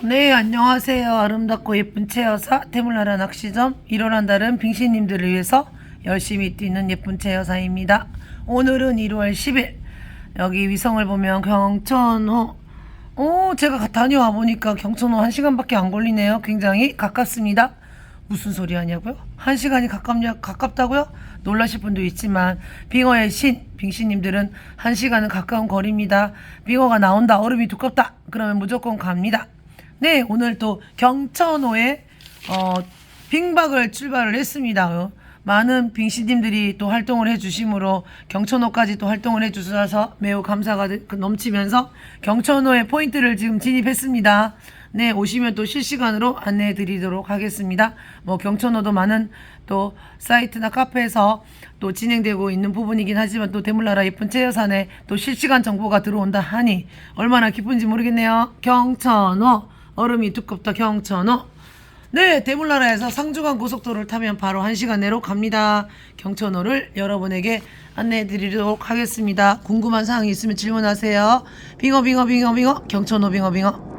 네, 안녕하세요. 아름답고 예쁜 채여사 태물나라 낚시점 일어난 다른 빙신님들을 위해서 열심히 뛰는 예쁜 채여사입니다. 오늘은 1월 10일. 여기 위성을 보면 경천호. 오, 제가 가- 다녀와 보니까 경천호 1시간밖에 안 걸리네요. 굉장히 가깝습니다. 무슨 소리 하냐고요? 한 시간이 가깝냐, 가깝다고요? 놀라실 분도 있지만, 빙어의 신, 빙신님들은 한 시간은 가까운 거리입니다. 빙어가 나온다, 얼음이 두껍다, 그러면 무조건 갑니다. 네, 오늘 또 경천호에, 어, 빙박을 출발을 했습니다. 어, 많은 빙신님들이 또 활동을 해주심으로 경천호까지 또 활동을 해주셔서 매우 감사가 드- 그 넘치면서 경천호의 포인트를 지금 진입했습니다. 네, 오시면 또 실시간으로 안내해 드리도록 하겠습니다. 뭐 경천호도 많은 또 사이트나 카페에서 또 진행되고 있는 부분이긴 하지만 또 대물나라 예쁜 채여산에 또 실시간 정보가 들어온다 하니 얼마나 기쁜지 모르겠네요. 경천호 얼음이 두껍다 경천호 네, 대물나라에서 상주간 고속도로를 타면 바로 한시간 내로 갑니다. 경천호를 여러분에게 안내해 드리도록 하겠습니다. 궁금한 사항이 있으면 질문하세요. 빙어 빙어 빙어 빙어 경천호 빙어 빙어